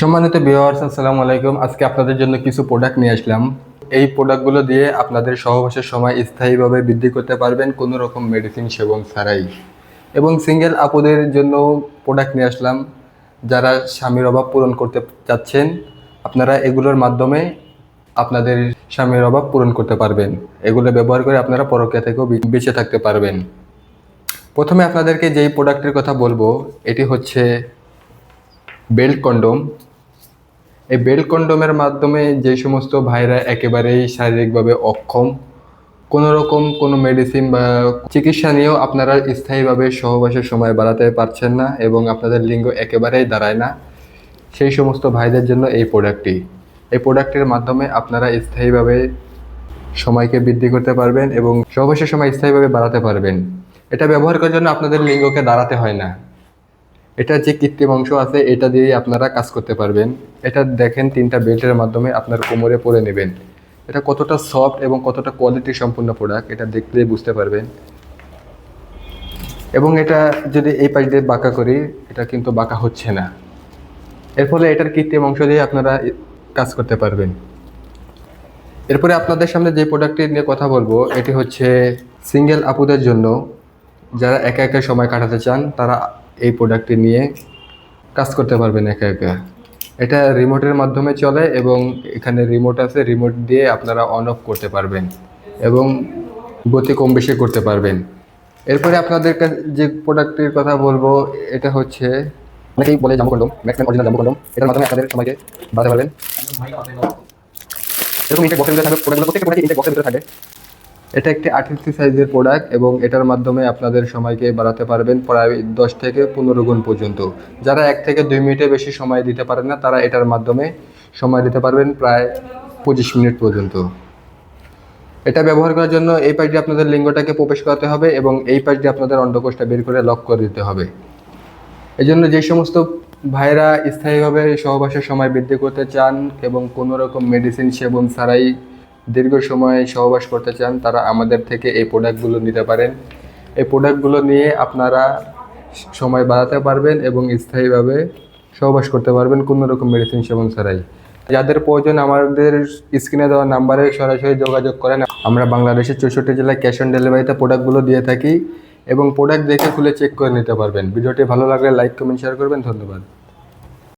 সম্মানিত ভিউয়ার্স আসসালামু আলাইকুম। আজকে আপনাদের জন্য কিছু প্রোডাক্ট নিয়ে আসলাম। এই প্রোডাক্টগুলো দিয়ে আপনাদের সহবাসের সময় স্থায়ীভাবে বৃদ্ধি করতে পারবেন কোনো রকম মেডিসিন সেবন ছাড়াই। এবং সিঙ্গেল আপুদের জন্য প্রোডাক্ট নিয়ে আসলাম। যারা স্বামীর অভাব পূরণ করতে চাচ্ছেন, আপনারা এগুলোর মাধ্যমে আপনাদের স্বামীর অভাব পূরণ করতে পারবেন। এগুলো ব্যবহার করে আপনারা পরকীয়া থেকেও বেঁচে থাকতে পারবেন। প্রথমে আপনাদেরকে যেই প্রোডাক্টের কথা বলব, এটি হচ্ছে বেল্ট কন্ডোম। এই বেল্ট কন্ডোমের মাধ্যমে যে সমস্ত ভাইরা একেবারেই শারীরিকভাবে অক্ষম কোনো রকম কোনো মেডিসিন বা চিকিৎসা নিয়েও আপনারা স্থায়ীভাবে সহবাসের সময় বাড়াতে পারছেন না এবং আপনাদের লিঙ্গ একেবারেই দাঁড়ায় না। সেই সমস্ত ভাইদের জন্য এই প্রোডাক্টটি এই প্রোডাক্টের মাধ্যমে আপনারা স্থায়ীভাবে সময়কে বৃদ্ধি করতে পারবেন এবং সহবাসের সময় স্থায়ীভাবে বাড়াতে পারবেন। এটা ব্যবহার করার জন্য আপনাদের লিঙ্গকে দাঁড়াতে হয় না। এটা যে কৃত্রিম অংশ আছে, এটা দিয়ে আপনারা কাজ করতে পারবেন। এটা দেখেন তিনটা বেল্টের মাধ্যমে আপনার কোমরে পরে নেবেন। এটা কতটা সফট এবং কতটা কোয়ালিটি সম্পূর্ণ প্রোডাক্ট, এটা দেখলেই বুঝতে পারবেন। এবং এটা যদি এই পাশ দিয়ে বাঁকা করি, এটা কিন্তু বাঁকা হচ্ছে না। এর ফলে এটার কৃত্রিম অংশ দিয়ে আপনারা কাজ করতে পারবেন। এরপরে আপনাদের সামনে যে প্রোডাক্টটি নিয়ে কথা বলব, এটি হচ্ছে সিঙ্গেল আপুদের জন্য। যারা একা একা সময় কাটাতে চান, তারা এই প্রোডাক্টটি নিয়ে কাজ করতে পারবেন একা একা। এটা রিমোটের মাধ্যমে চলে এবং এখানে রিমোট আছে রিমোট দিয়ে আপনারা অন অফ করতে পারবেন এবং গতি কম বেশি করতে পারবেন। এরপরে আপনাদের যে প্রোডাক্টটির কথা বলব, এটা হচ্ছে অনেকেই বলে jumbo condom maximum original jumbo condom. এটার মাধ্যমে আপনাদের সময়কে বাড়াতে পারবেন। এরকম ইনটেক বক্সের ভিতরে থাকবে প্রোডাক্টগুলো প্রত্যেকটা প্রোডাক্ট ইনটেক বক্সের ভিতরে থাকে এটা একটি আটত্রিশ সাইজের প্রোডাক্ট এবং এটার মাধ্যমে আপনাদের সময়কে বাড়াতে পারবেন প্রায় দশ থেকে পনেরো গুণ পর্যন্ত। যারা এক থেকে দুই মিনিটের বেশি সময় দিতে পারেন না, তারা এটার মাধ্যমে সময় দিতে পারবেন প্রায় পঁচিশ মিনিট পর্যন্ত। এটা ব্যবহার করার জন্য এই পাশ দিয়ে আপনাদের লিঙ্গটাকে প্রবেশ করাতে হবে এবং এই পাশ দিয়ে আপনাদের অন্ডকোষটা বের করে লক করে দিতে হবে। এই জন্য যে সমস্ত ভাইরা স্থায়ীভাবে সহবাসের সময় বৃদ্ধি করতে চান এবং কোনো রকম মেডিসিন সেবন ছাড়াই দীর্ঘ সময় সহবাস করতে চান, তারা আমাদের থেকে এই প্রোডাক্টগুলো নিতে পারেন। এই প্রোডাক্টগুলো নিয়ে আপনারা সময় বাড়াতে পারবেন এবং স্থায়ীভাবে সহবাস করতে পারবেন কোনো রকম মেডিসিন সেবন ছাড়াই। যাদের প্রয়োজন আমাদের স্ক্রিনে দেওয়া নাম্বারে সরাসরি যোগাযোগ করেন। আমরা বাংলাদেশের চৌষট্টি জেলায় ক্যাশ অন ডেলিভারিতে প্রোডাক্টগুলো দিয়ে থাকি এবং প্রোডাক্ট দেখে খুলে চেক করে নিতে পারবেন। ভিডিওটি ভালো লাগলে লাইক কমেন্ট শেয়ার করবেন। ধন্যবাদ।